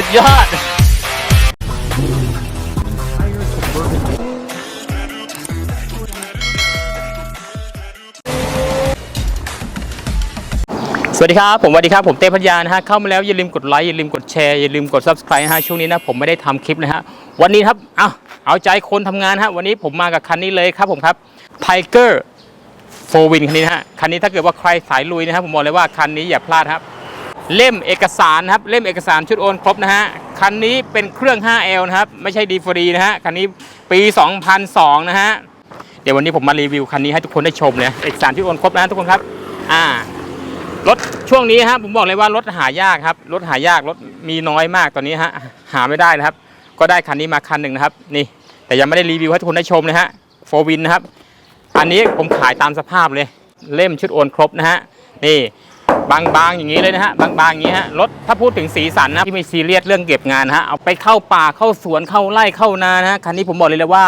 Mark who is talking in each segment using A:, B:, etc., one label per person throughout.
A: สุดยอด สวัสดีครับ ผมสวัสดีครับ ผมเต้พัทยานะฮะ เข้ามาแล้วอย่าลืมกดไลค์อย่าลืมกดแชร์อย่าลืมกด subscribe นะฮะ ช่วงนี้นะผมไม่ได้ทำคลิปนะฮะ วันนี้ครับเอาเอาใจคนทำงานฮะ วันนี้ผมมากับคันนี้เลยครับผมครับ Tiger โฟวินคันนี้นะฮะ คันนี้ถ้าเกิดว่าใครสายลุยนะครับผมบอกเลยว่าคันนี้อย่าพลาดครับ เล่มเอกสารนะครับเล่มเอกสารชุดโอนครบนะฮะคันนี้เป็นเครื่อง 5L นะครับไม่ใช่ D4D นะฮะคันนี้ปี 2002 นะฮะเดี๋ยววันนี้ผมมารีวิวคันนี้ให้ทุกคนได้ชมเลยเอกสารชุดโอนครบนะะทุกคนครับอ่ารถช่วงนี้ครับผมบอกเลยว่ารถหายากครับรถหายากรถมีน้อยมากตอนนี้ฮะหาไม่ได้นะครับ ก็ได้คันนี้มาคันหนึ่งนะครับนี่แต่ยังไม่ได้รีวิวให้ทุกคนได้ชมเลยฮะโฟวินนะครับอันนี้ผมขายตามสภาพเลยเล่มชุดโอนครบนะฮะนี่ บางๆอย่างนี้เลยนะฮะบางๆอย่างนี้ฮะรถถ้าพูดถึงสีสันนะที่ไม่ซีเรียสเรื่องเก็บงานฮะเอาไปเข้าป่าเข้าสวนเข้าไร่เข้านานะฮะคันนี้ผมบอกเลยเลยว่า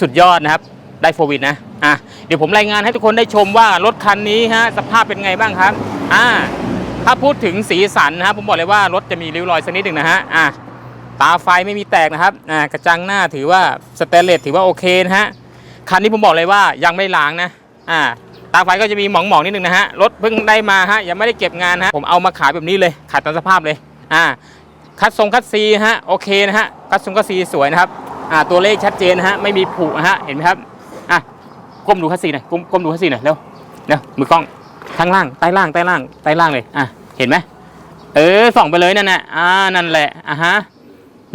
A: สุดยอดนะครับได้โฟวินนะอะเดี๋ยวผมรายงานให้ทุกคนได้ชมว่ารถคันนี้ฮะสภาพเป็นไงบ้างครับอ่าถ้าพูดถึงสีสันนะครับผมบอกเลยว่ารถจะมีริ้วรอยสักนิดหนึ่งนะฮะอะตาไฟไม่มีแตกนะครับอ่ากระจังหน้าถือว่าสเตนเลสถือว่าโอเคนะฮะคันนี้ผมบอกเลยว่ายังไม่ล้างนะอ่า ตาไฟก็จะมีหมองๆนิดนึงนะฮะ รถเพิ่งได้มาฮะ ยังไม่ได้เก็บงานฮะ ผมเอามาขายแบบนี้เลย ขายตามสภาพเลย อ่า คัดทรงคัดซีฮะ โอเคนะฮะ คัดทรงคัดซีสวยนะครับ อ่า ตัวเลขชัดเจนนะฮะ ไม่มีผุนะฮะ เห็นไหมครับ อะ ก้มดูคัสซีหน่อย ก้มก้มดูคัสซีหน่อยเร็ว เร็ว มือกล้อง ข้างล่าง ใต้ล่าง ใต้ล่าง ใต้ล่างเลย อะ เห็นไหมเออ ส่องไปเลยนั่นน่ะอ่า นั่นแหละ อะฮะ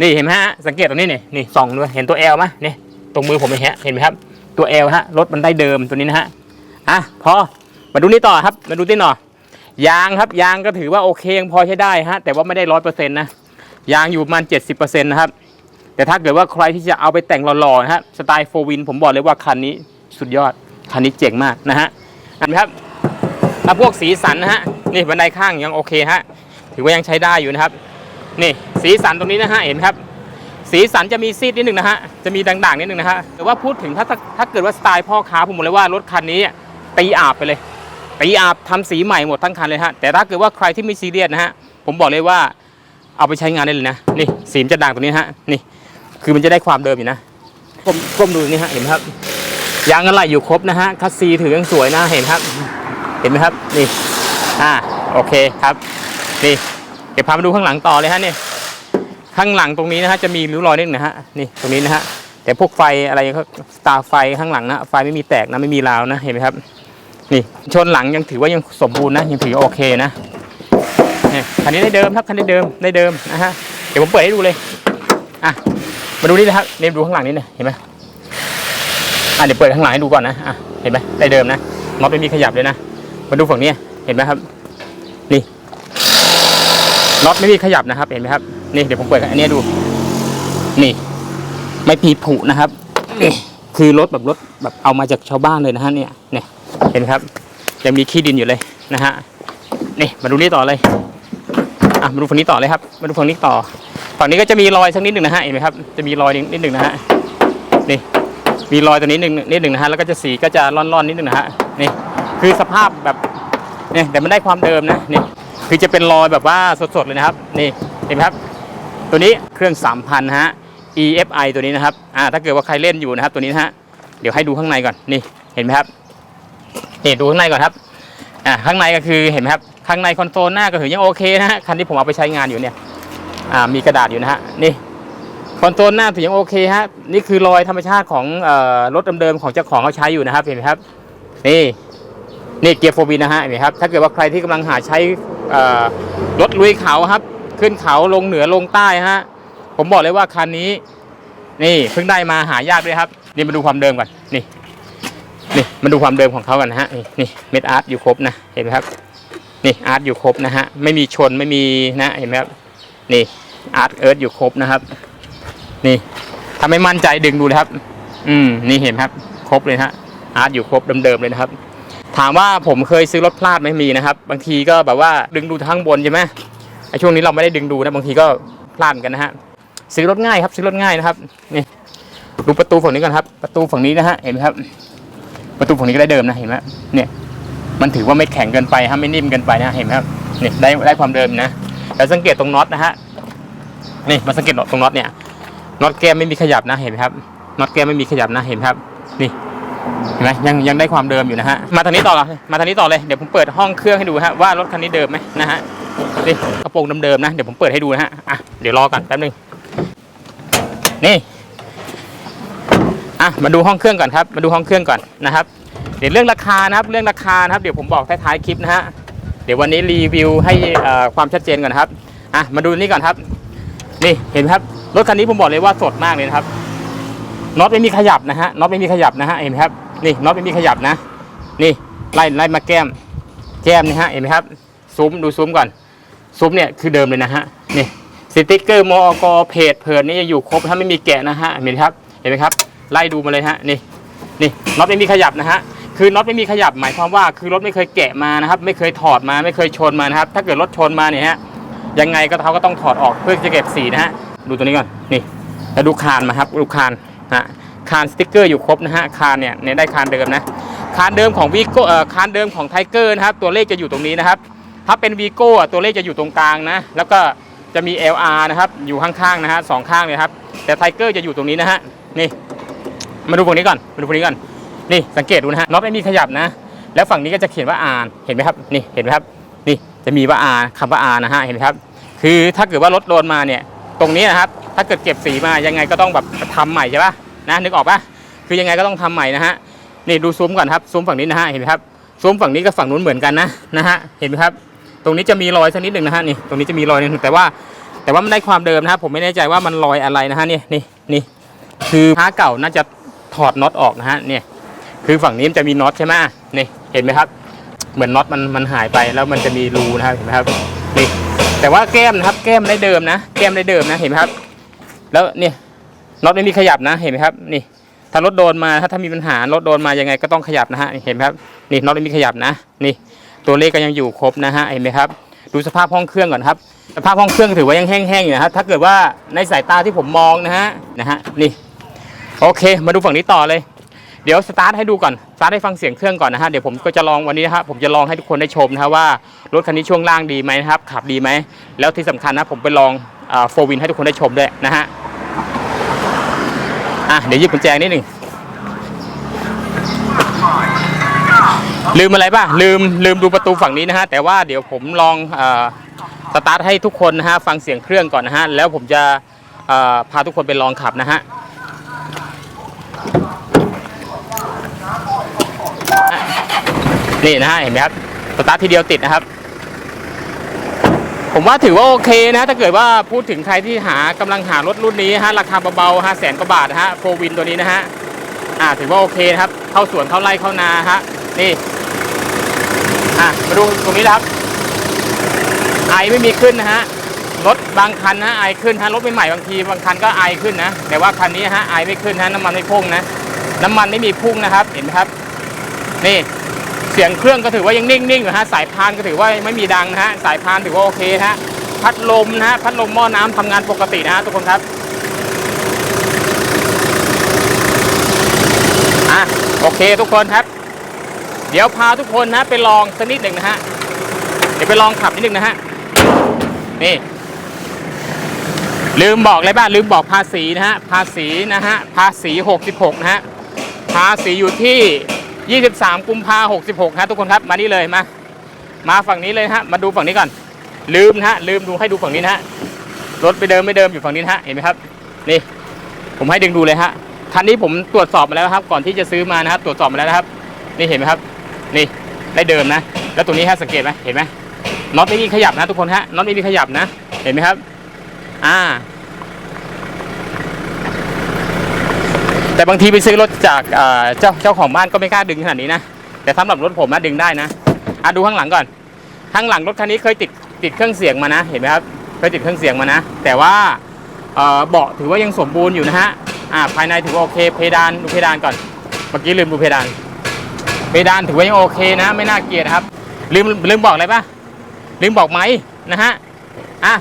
A: นี่เห็นไหมฮะ สังเกตตรงนี้นี่นี่ส่องด้วยเห็นตัวแอลไหมนี่ ตรงมือผมเองฮะ เห็นไหมครับ ตัวแอลฮะ รถมันได้เดิมตัวนี้นะฮะ อะพอมาดูนี่ต่อครับ มาดูที่หน่อยางครับยางก็ถือว่าโอเคยังพอใช้ได้ฮะแต่ว่าไม่ได้ร้อยเปอร์เซ็นต์นะยางอยู่ประมาณเจ็ดสิบเปอร์เซ็นต์นะครับแต่ถ้าเกิดว่าใครที่จะเอาไปแต่งหล่อๆนะฮะสไตล์โฟวินผมบอกเลยว่าคันนี้สุดยอดคันนี้เจ๋งมากนะฮะเห็นไหมครับถ้าพวกสีสันนะฮะนี่บันไดข้างยังโอเคฮะถือว่ายังใช้ได้อยู่นะครับ นี่สีสันตรงนี้นะฮะเห็นครับ สีสันจะมีซีดนิดหนึ่งนะฮะจะมีด่างๆนิดหนึ่งนะฮะแต่ว่าพูดถึงถ้าถ้าเกิดว่าสไตล์พ่อค้าผมบอกเลยว่ารถคันนี้ ตีอาบไปเลยตีอาบทำสีใหม่หมดทั้งคันเลยฮะแต่ถ้าเกิดว่าใครที่ไม่ซีเรียสนะฮะผมบอกเลยว่าเอาไปใช้งานได้เลยนะนี่สีมันจะด่างตรงนี้ฮะนี่คือมันจะได้ความเดิมอยู่นะก้มก้มดูนี่ฮะเห็นไหมครับยางอะไรอยู่ครบนะฮะคัสซีถือยังสวยนะเห็นครับ เห็นไหมครับนี่อ่าโอเคครับนี่เดี๋ยวพามาดูข้างหลังต่อเลยฮะนี่ข้างหลังตรงนี้นะฮะจะมีริ้วรอยนิดนึงนะฮะนี่ตรงนี้นะฮะแต่พวกไฟอะไรก็ตาไฟข้างหลังนะไฟไม่มีแตกนะไม่มีราวนะเห็นไหมครับ นี่ชนหลังยังถือว่ายังสมบูรณ์นะยังถือว่าโอเคนะนี่คันนี้ได้เดิมครับคันนี้เดิมได้เดิมนะฮะเดี๋ยวผมเปิดให้ดูเลยอะมาดูนี่นะครับเนมดูข้างหลังนี่นะเห็นไหมอะเดี๋ยวเปิดข้างหลังให้ดูก่อนนะอะเห็นไหมได้เดิมนะน็อตไม่มีขยับเลยนะมาดูฝั่งนี้เห็นไหมครับ นี่น็อตไม่มีขยับนะครับ เห็นไหมครับนี่เดี๋ยวผมเปิดอันนี้ดู นี่ ไม่ผีผุนะครับนี่คือรถแบบรถแบบเอามาจากชาวบ้านเลยนะฮะเนี่ยเนี่ย เห็นครับยังมีขี้ดินอยู่เลยนะฮะนี่มาดูนี่ต่อเลยอะมาดูฝั่งนี้ต่อเลยครับ มาดูฝั่งนี้ต่อ ฝั่งนี้ก็จะมีรอยสักนิดหนึ่งนะฮะเห็นไหมครับจะมีรอยนิดหนึ่งนะฮะนี่มีรอยตัวนี้หนึ่งนิดหนึ่งนะฮะแล้วก็จะสีก็จะร่อนๆนิดหนึ่งนะฮะนี่คือสภาพแบบนี่แต่มันได้ความเดิมนะนี่คือจะเป็นรอยแบบว่าสดๆเลยนะครับนี่เห็นไหมครับ ตัวนี้เครื่อง3,000ฮะ EFI ตัวนี้นะครับอ่าถ้าเกิดว่าใครเล่นอยู่นะครับตัวนี้นะฮะเดี๋ยวให้ดูข้างในก่อนนี่เห็นไหมครับ นี่ดูข้างในก่อนครับอ่าข้างในก็คือเห็นไหมครับข้างในคอนโซลหน้าก็ถือยังโอเคนะฮะคันที่ผมเอาไปใช้งานอยู่เนี่ยอ่ามีกระดาษอยู่นะฮะนี่คอนโซลหน้าถือยังโอเคฮะนี่คือรอยธรรมชาติของเอ่อรถเดิมๆของเจ้าของเขาใช้อยู่นะครับเห็นไหมครับ นี่นี่เกียร์โฟบีนะฮะเห็นไหมครับถ้าเกิดว่าใครที่กำลังหาใช้เอ่อรถลุยเขาครับ ขึ้นเขาลงเหนือลงใต้ฮะผมบอกเลยว่าคันนี้ นี่เพิ่งได้มาหายากด้วยครับ นี่มาดูความเดิมก่อนนี่ นี่มาดูความเดิมของเขากันนะฮะนี่นี่เม็ดอาร์ตอยู่ครบนะเห็นไหมครับนี่อาร์ตอยู่ครบนะฮะไม่มีชนไม่มีนะเห็นไหมครับนี่อาร์ตเอิร์ธอยู่ครบนะครับ นี่ถ้าไม่มั่นใจดึงดูเลยครับ อืมนี่เห็นครับ ครบเลยฮะอาร์ตอยู่ครบเดิมๆเลยนะครับ ถามว่าผมเคยซื้อรถพลาดไหมมีนะครับ บางทีก็แบบว่าดึงดูทางบนใช่ไหมไอ้ช่วงนี้เราไม่ได้ดึงดูนะบางทีก็พลาดกันนะฮะซื้อรถง่ายครับ ซื้อรถง่ายนะครับนี่ดูประตูฝั่งนี้ก่อนครับ ประตูฝั่งนี้นะฮะเห็นไหมครับ ประตูฝั่งนี้ก็ได้เดิมนะเห็นไหมเนี่ย มันถือว่าไม่แข็งเกินไปฮะไม่นิ่มเกินไปนะเห็นไหมครับเนี่ยได้ได้ความเดิมนะแล้วสังเกตตรงน็อตนะฮะนี่มาสังเกตตรงน็อตเนี่ยน็อตแก้มไม่มีขยับนะเห็นไหมครับน็อตแก้มไม่มีขยับนะเห็นไหมครับ นี่เห็นไหมยังยังได้ความเดิมอยู่นะฮะมาทางนี้ต่อเลยมาทางนี้ต่อเลยเดี๋ยวผมเปิดห้องเครื่องให้ดูฮะว่ารถคันนี้เดิมไหมนะฮะนี่กระโปรงเดิมๆนะเดี๋ยวผมเปิดให้ดูนะฮะอะเดี๋ยวรอก่อนแป๊บนึงนี่ อะมาดูห้องเครื่องก่อนครับ มาดูห้องเครื่องก่อนนะครับ เดี๋ยวเรื่องราคานะครับ เรื่องราคานะครับ เดี๋ยวผมบอกท้ายๆคลิปนะฮะ เดี๋ยววันนี้รีวิวให้ความชัดเจนก่อนครับ อะ มาดูนี่ก่อนครับ นี่เห็นไหมครับ รถคันนี้ผมบอกเลยว่าสดมากเลยนะครับ น็อตไม่มีขยับนะฮะ น็อตไม่มีขยับนะฮะ เห็นไหมครับ นี่ น็อตไม่มีขยับนะ นี่ ไล่ไล่มาแก้ม แก้มนี่ฮะ เห็นไหมครับซูมดูซูมก่อนซูมเนี่ยคือเดิมเลยนะฮะ นี่ สติกเกอร์มอกเพจเพจนี่ยังอยู่ครบถ้าไม่มีแกะนะฮะ เห็นไหมครับ เห็นไหมครับ ไล่ดูมาเลยฮะนี่นี่น็อตไม่มีขยับนะฮะคือน็อตไม่มีขยับหมายความว่าคือรถไม่เคยแกะมานะครับ ไม่เคยถอดมาไม่เคยชนมานะครับ ถ้าเกิดรถชนมาเนี่ยฮะยังไงก็เขาก็ต้องถอดออกเพื่อจะเก็บสีนะฮะดูตัวนี้ก่อนนี่แล้วดูคานมาครับดูคานนะคานสติกเกอร์อยู่ครบนะฮะคานเนี่ยเนี่ยได้คานเดิมนะคานเดิมของวีโก้เอ่อคานเดิมของไทเกอร์นะครับตัวเลขจะอยู่ตรงนี้นะครับ ถ้าเป็นวีโก้ตัวเลขจะอยู่ตรงกลางนะ แล้วก็จะมี LR นะครับอยู่ข้างๆนะฮะสองข้างเลยครับแต่ไทเกอร์จะอยู่ตรงนี้นะฮะนี่ มาดูฝั่งนี้ก่อนมาดูฝั่งนี้ก่อนนี่สังเกตดูนะฮะน็อตไม่มีขยับนะ แล้วฝั่งนี้ก็จะเขียนว่า R เห็นไหมครับนี่เห็นไหมครับนี่จะมีว่า R คำว่า R นะฮะเห็นไหมครับ คือถ้าเกิดว่ารถโดนมาเนี่ยตรงนี้นะครับถ้าเกิดเก็บสีมายังไงก็ต้องแบบทำใหม่ใช่ป่ะนะนึกออกป่ะคือยังไงก็ต้องทำใหม่นะฮะนี่ดูซูมก่อนครับซูมฝั่งนี้นะฮะเห็นไหมครับซูมฝั่งนี้กับฝั่งนู้นเหมือนกันนะนะฮะเห็นไหมครับ ตรงนี้จะมีรอยสักนิดหนึ่งนะฮะนี่ตรงนี้จะมีรอยนึงแต่ว่า แต่ว่ามันได้ความเดิมนะครับผมไม่แน่ใจว่ามันรอยอะไรนะฮะนี่นี่นี่คือผ้าเก่าน่าจะ อดน็อตออกนะฮะเนี่ยคือฝั่งนี้มันจะมีน็อตใช่ไหมนี่เห็นไหมครับ เหมือนน็อตมันมันหายไปแล้วมันจะมีรูนะครับเห็นไหมครับนี่แต่ว่าแก้มนะครับ แก้มได้เดิมนะ แก้มได้เดิมนะเห็นไหมครับ แล้วเนี่ยน็อตไม่มีขยับนะเห็นไหมครับ นี่ ถ้ารถโดนมาถ้าถ้ามีปัญหารถโดนมายังไงก็ต้องขยับนะฮะเห็นไหมครับนี่น็อตไม่มีขยับนะนี่ ตัวเลขก็ยังอยู่ครบนะฮะเห็นไหมครับ ดูสภาพห้องเครื่องก่อนครับสภาพห้องเครื่องถือว่ายังแห้งๆอยู่นะครับถ้าเกิดว่าในสายตาที่ผมมองนะฮะนะฮะนี่ โอเค มาดูฝั่งนี้ต่อเลย เดี๋ยวสตาร์ทให้ดูก่อน สตาร์ทให้ฟังเสียงเครื่องก่อนนะฮะ เดี๋ยวผมก็จะลองวันนี้นะครับ ผมจะลองให้ทุกคนได้ชมนะครับว่า รถคันนี้ช่วงล่างดีไหมนะครับ ขับดีไหม แล้วที่สำคัญนะ ผมไปลองโฟวินให้ทุกคนได้ชมด้วยนะฮะ อะ เดี๋ยวยิบกุญแจนิดหนึ่งลืมอะไรป่ะ ลืมลืมดูประตูฝั่งนี้นะฮะ แต่ว่าเดี๋ยวผมลองอสตาร์ทให้ทุกคนนะฮะ ฟังเสียงเครื่องก่อนนะฮะ แล้วผมจะพาทุกคนไปลองขับนะฮะ นี่นะฮะเห็นไหมครับสตาร์ททีเดียวติดนะครับ ผมว่าถือว่าโอเคนะ ถ้าเกิดว่าพูดถึงใครที่หากำลังหารถรุ่นนี้ฮะราคาเบาๆห้าแสนกว่าบาทนะฮะโฟวินตัวนี้นะฮะอ่าถือว่าโอเคครับ เข้าสวนเข้าไร่เข้านาฮะนี่อะมาดูตรงนี้นะครับ ไอไม่มีขึ้นนะฮะรถบางคันนะไอขึ้นฮะรถใหม่ๆบางทีบางคันก็ไอขึ้นนะแต่ว่าคันนี้ฮะไอไม่ขึ้นฮะน้ำมันไม่พุ่งนะ น้ำมันไม่มีพุ่งนะครับ เห็นไหมครับ นี่ เสียงเครื่องก็ถือว่ายังนิ่งๆอยู่ฮะสายพานก็ถือว่าไม่มีดังนะฮะสายพานถือว่าโอเคฮะพัดลมนะฮะพัดลมหม้อน้ำทำงานปกตินะฮะทุกคนครับอะโอเคทุกคนครับ เดี๋ยวพาทุกคนนะไปลองสักนิดหนึ่งนะฮะเดี๋ยวไปลองขับนิดหนึ่งนะฮะนี่ ลืมบอกเลยบ้างลืมบอกภาษีนะฮะภาษีนะฮะภาษี 66 นะฮะภาษีอยู่ที่ 23 กุมภา66ฮะทุกคนครับมานี่เลยมา มาฝั่งนี้เลยฮะมาดูฝั่งนี้ก่อน ลืมนะฮะลืมดูให้ดูฝั่งนี้นะฮะรถไปเดิมไม่เดิมอยู่ฝั่งนี้นะฮะเห็นไหมครับนี่ ผมให้ดึงดูเลยฮะคันนี้ผมตรวจสอบมาแล้วครับ ก่อนที่จะซื้อมานะครับ ตรวจสอบมาแล้วนะครับ นี่เห็นไหมครับ นี่ได้เดิมนะ แล้วตัวนี้ฮะสังเกตไหมเห็นไหมน็อตไม่มีขยับนะทุกคนฮะน็อตไม่มีขยับนะ เห็นไหมครับ อ่า แต่บางทีไปซื้อรถจากเจ้าเจ้าของบ้านก็ไม่กล้าดึงขนาดนี้นะ แต่สำหรับรถผมนะดึงได้นะอะดูข้างหลังก่อน ข้างหลังรถคันนี้เคยติดติดเครื่องเสียงมานะ เห็นไหมครับ เคยติดเครื่องเสียงมานะ แต่ว่าเบาะถือว่ายังสมบูรณ์อยู่นะฮะ อ่าภายในถือว่าโอเค เพดานดูเพดานก่อน เมื่อกี้ลืมดูเพดาน เพดานถือว่ายังโอเคนะ ไม่น่าเกลียดครับ ลืมลืมบอกอะไรปะลืมบอกไม้นะฮะ อะ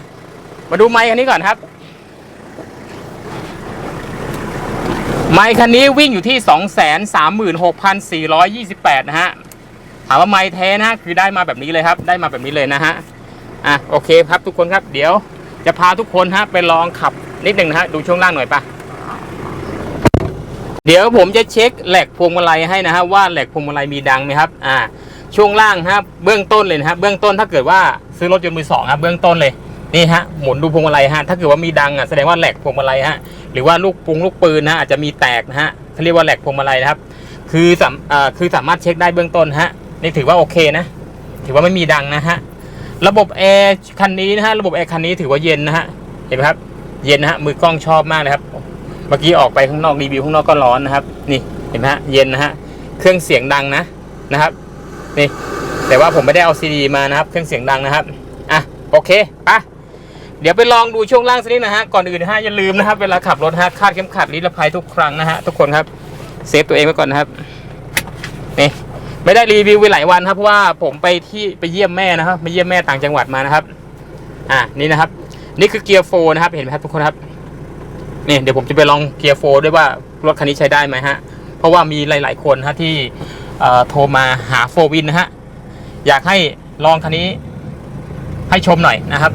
A: มาดูไม้คันนี้ก่อนครับ ไม้คันนี้วิ่งอยู่ที่ 236,428 นะฮะ ถามว่าไม้แท้นะคือได้มาแบบนี้เลยครับ ได้มาแบบนี้เลยนะฮะ อะโอเคครับทุกคนครับ เดี๋ยวจะพาทุกคนฮะไปลองขับนิดหนึ่งนะฮะ ดูช่วงล่างหน่อยปะเดี๋ยวผมจะเช็คแหลกพวงมาลัยให้นะฮะว่าแหลกพวงมาลัยมีดังไหมครับ อ่า ช่วงล่างฮะเบื้องต้นเลยนะฮะเบื้องต้นถ้าเกิดว่าซื้อรถยนต์มือสองครับเบื้องต้นเลย นี่ฮะหมุนดูพวงมาลัยฮะถ้าเกิดว่ามีดังอะแสดงว่าแหลกพวงมาลัยฮะหรือว่าลูกปุงลูกปืนนะอาจจะมีแตกนะฮะเขาเรียกว่าแหลกพวงมาลัยนะครับ คือสามอ่าคือสามารถเช็คได้เบื้องต้นฮะนี่ถือว่าโอเคนะ ถือว่าไม่มีดังนะฮะระบบแอร์คันนี้นะฮะระบบแอร์คันนี้ถือว่าเย็นนะฮะเห็นไหมครับ เย็นนะฮะมือกล้องชอบมากเลยครับ เมื่อกี้ออกไปข้างนอกรีวิวข้างนอกก็ร้อนนะครับ นี่เห็นไหมฮะเย็นนะฮะเครื่องเสียงดังนะนะครับนี่แต่ว่าผมไม่ได้เอาซีดีมานะครับ เครื่องเสียงดังนะครับอะโอเคไปะ เดี๋ยวไปลองดูช่วงล่างสักนิดนะฮะ ก่อนอื่นฮะอย่าลืมนะครับ เวลาขับรถฮะคาดเข็มขัดนิรภัยทุกครั้งนะฮะทุกคนครับเซฟตัวเองไว้ก่อนนะครับนี่ไม่ได้รีวิวไปหลายวันครับเพราะว่าผมไปที่ไปเยี่ยมแม่นะครับไปเยี่ยมแม่ต่างจังหวัดมานะครับ อะนี่นะครับ นี่คือเกียร์โฟนะครับ เห็นไหมครับทุกคนครับนี่เดี๋ยวผมจะไปลองเกียร์โฟด้วยว่ารถคันนี้ใช้ได้ไหมฮะเพราะว่ามีหลาย ๆ คนฮะที่เอ่อโทรมาหาโฟวินนะฮะอยากให้ลองคันนี้ให้ชมหน่อยนะครับ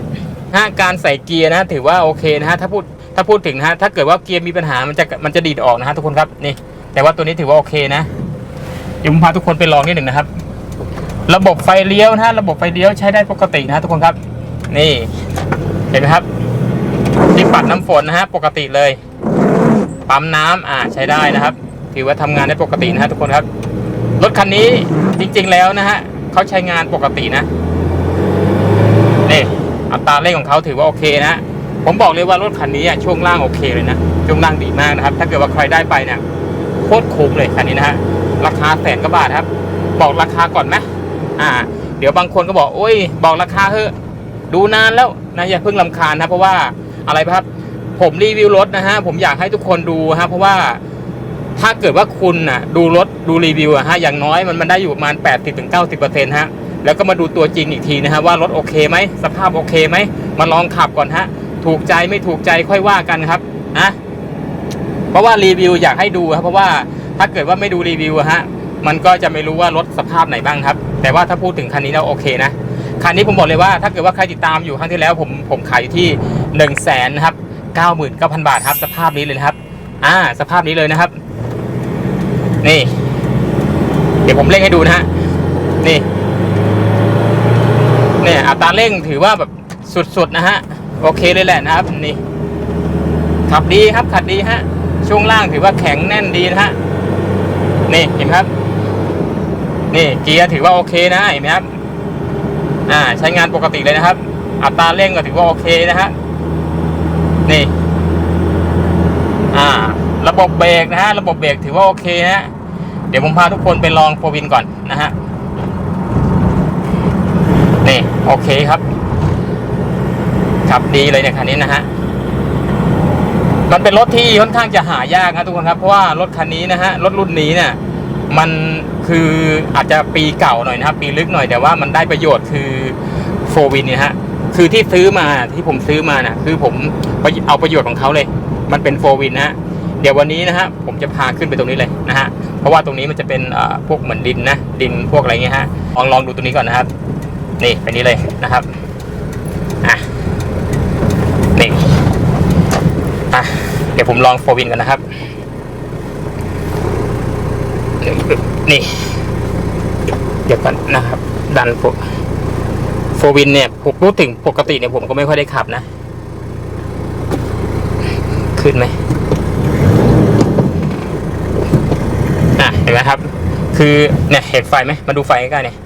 A: ฮะการใส่เกียร์นะ ถือว่าโอเคนะฮะถ้าพูดถ้าพูดถึงนะฮะถ้าเกิดว่าเกียร์มีปัญหามันจะมันจะดีดออกนะฮะทุกคนครับนี่ แต่ว่าตัวนี้ถือว่าโอเคนะเดี๋ยวผมพาทุกคนไปลองนิดหนึ่งนะครับ ระบบไฟเลี้ยวนะฮะระบบไฟเลี้ยวใช้ได้ปกตินะฮะทุกคนครับ นี่เห็นไหมครับที่ปัดน้ำฝนนะฮะปกติเลยปั๊มน้ำอ่าใช้ได้นะครับ ถือว่าทำงานได้ปกตินะฮะทุกคนครับรถคันนี้จริงๆแล้วนะฮะเขาใช้งานปกตินะนี่ อัตราเร่งของเขาถือว่าโอเคนะ ผมบอกเลยว่ารถคันนี้ช่วงล่างโอเคเลยนะช่วงล่างดีมากนะครับ ถ้าเกิดว่าใครได้ไปเนี่ยโคตรคุ้มเลยคันนี้นะฮะราคาแสนกว่าบาทครับ บอกราคาก่อนไหมอ่า เดี๋ยวบางคนก็บอกโอ้ย บอกราคาเถอะดูนานแล้วนะอย่าเพิ่งลำคาญนะเพราะว่าอะไรครับผมรีวิวรถนะฮะผมอยากให้ทุกคนดูฮะเพราะว่าถ้าเกิดว่าคุณน่ะดูรถดูรีวิวอะฮะอย่างน้อยมันมันได้อยู่ประมาณ 80-90%ฮะ แล้วก็มาดูตัวจริงอีกทีนะฮะว่ารถโอเคไหมสภาพโอเคไหมมาลองขับก่อนฮะถูกใจไม่ถูกใจค่อยว่ากันครับนะเพราะว่ารีวิวอยากให้ดูครับเพราะว่าถ้าเกิดว่าไม่ดูรีวิวฮะมันก็จะไม่รู้ว่ารถสภาพไหนบ้างครับ แต่ว่าถ้าพูดถึงคันนี้แล้วโอเคนะคันนี้ผมบอกเลยว่าถ้าเกิดว่าใครติดตามอยู่ครั้งที่แล้ว ผมผมขายอยู่ที่หนึ่งแสนนะครับเก้าหมื่นเก้าพันบาทครับ สภาพนี้เลยครับ อ่า สภาพนี้เลยนะครับ นี่ เดี๋ยวผมเร่งให้ดูนะฮะนี่ เนี่ยอัตราเร่งถือว่าแบบสุดๆนะฮะ โอเคเลยแหละนะครับนี่ขับดีครับขับดีฮะ ช่วงล่างถือว่าแข็งแน่นดีนะฮะ นี่เห็นไหมครับ นี่เกียร์ถือว่าโอเคนะเห็นไหมครับ อ่า ใช้งานปกติเลยนะครับ อัตราเร่งก็ถือว่าโอเคนะฮะ นี่ อ่า ระบบเบรกนะฮะ ระบบเบรกถือว่าโอเคนะฮะ เดี๋ยวผมพาทุกคนไปลองโฟวินก่อนนะฮะ นี่ โอเคครับ ขับดีเลยเนี่ยคันนี้นะฮะมันเป็นรถที่ค่อนข้างจะหายากนะทุกคนครับ เพราะว่ารถคันนี้นะฮะรถรุ่นนี้เนี่ยมันคืออาจจะปีเก่าหน่อยนะครับ ปีลึกหน่อยแต่ว่ามันได้ประโยชน์คือโฟวินเนี่ยฮะคือที่ซื้อมาที่ผมซื้อมานะคือผมเอาประโยชน์ของเขาเลย มันเป็นโฟวินนะฮะเดี๋ยววันนี้นะฮะผมจะพาขึ้นไปตรงนี้เลยนะฮะเพราะว่าตรงนี้มันจะเป็นพวกเหมือนดินนะดินพวกอะไรเงี้ยฮะลองลองดูตรงนี้ก่อนนะครับ นี่ไปนี้เลยนะครับอะนี่อะเดี๋ยวผมลองโฟวินกันนะครับ นี่ เดี๋ยวกันนะครับ ดันโฟโฟวินเนี่ยผมพูดถึงปกติเนี่ยผมก็ไม่ค่อยได้ขับนะ ขึ้นไหมอะเห็นไหมครับ คือเนี่ยเห็นไฟไหมมาดูไฟใกล้ๆเนี่ย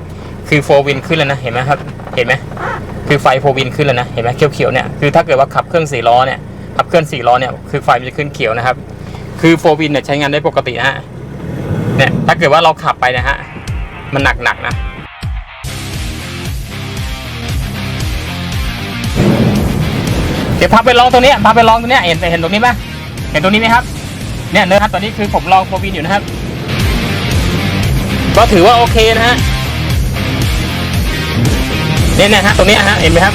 A: คือโฟวินขึ้นแล้วนะเห็นไหมครับเห็นไหมคือไฟโฟวินขึ้นแล้วนะเห็นไหมเขียวๆเนี่ยคือถ้าเกิดว่าขับเครื่องสี่ล้อเนี่ยขับเครื่องสี่ล้อเนี่ยคือไฟมันจะขึ้นเขียวนะครับ คือโฟวินเนี่ยใช้งานได้ปกตินะฮะเนี่ยถ้าเกิดว่าเราขับไปนะฮะมันหนักหนักๆนะเดี๋ยวพาไปลองตรงนี้พาไปลองตรงเนี้เห็นเห็นตรงนี้ไหมเห็นตรงนี้ไหมครับ เนี่ยเนื้อครับตอนนี้คือผมลองโฟวินอยู่นะครับ ก็ถือว่าโอเคนะฮะ เนี่ยนะฮะตรงนี้ฮะเห็นไหมครับ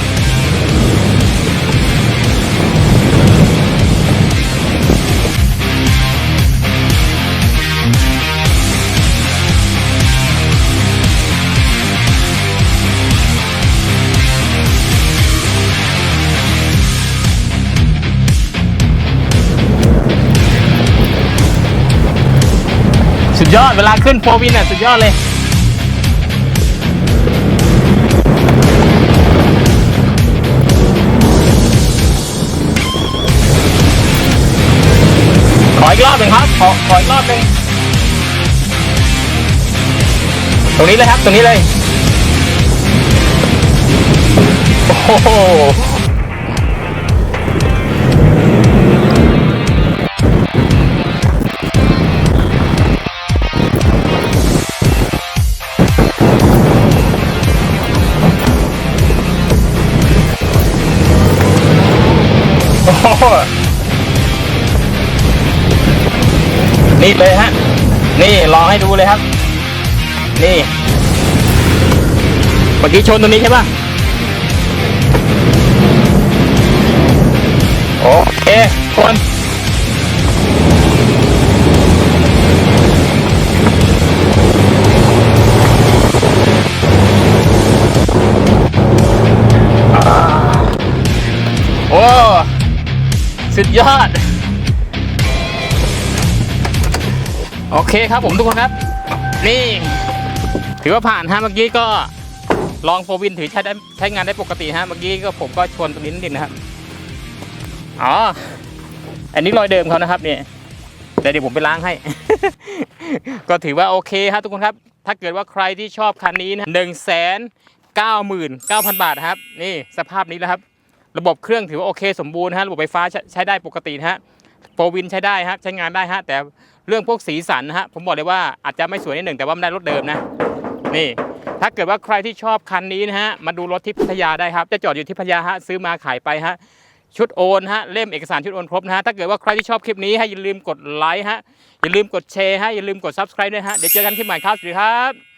A: สุดยอดเวลาขึ้นโฟวินเนี่ยสุดยอดเลย ออีกรอบหนึ่งครับ ขอขออีกรอบหนึ่งตรงนี้เลยครับ ตรงนี้เลย โอ้โห นี่เลยฮะ นี่ลองให้ดูเลยครับ นี่ เมื่อกี้ชนตรงนี้ใช่ปะโอเคคนโอ้ สุดยอด โอเคครับผมทุกคนครับ นี่ ถือว่าผ่านฮะเมื่อกี้ก็ลองโฟวินถือใช้ได้ใช้งานได้ปกติฮะเมื่อกี้ก็ผมก็ชนตรงนี้นิดนะครับอ๋ออันนี้รอยเดิมเขานะครับเนี่ยแต่เดี๋ยวผมไปล้างให้ ก็ถือว่าโอเคฮะทุกคนครับ ถ้าเกิดว่าใครที่ชอบคันนี้นะหนึ่งแสนเก้าหมื่นเก้าพันบาทครับ นี่สภาพนี้แล้วครับ ระบบเครื่องถือว่าโอเคสมบูรณ์ฮะระบบไฟฟ้าใช้ใชได้ปกติฮะโฟวินใช้ได้ฮะใช้งานได้ฮะแต่ เรื่องพวกสีสันนะฮะผมบอกเลยว่าอาจจะไม่สวยนิดหนึ่งแต่ว่ามันได้รถเดิมนะนี่ ถ้าเกิดว่าใครที่ชอบคันนี้นะฮะมาดูรถที่พัทยาได้ครับ จะจอดอยู่ที่พัทยาฮะซื้อมาขายไปฮะชุดโอนฮะเล่มเอกสารชุดโอนครบนะฮะถ้าเกิดว่าใครที่ชอบคลิปนี้ให้อย่าลืมกดไลค์ฮะอย่าลืมกดแชร์ฮะอย่าลืมกด subscribe ด้วยฮะเดี๋ยวเจอกันคลิปใหม่ครับสวัสดีครับ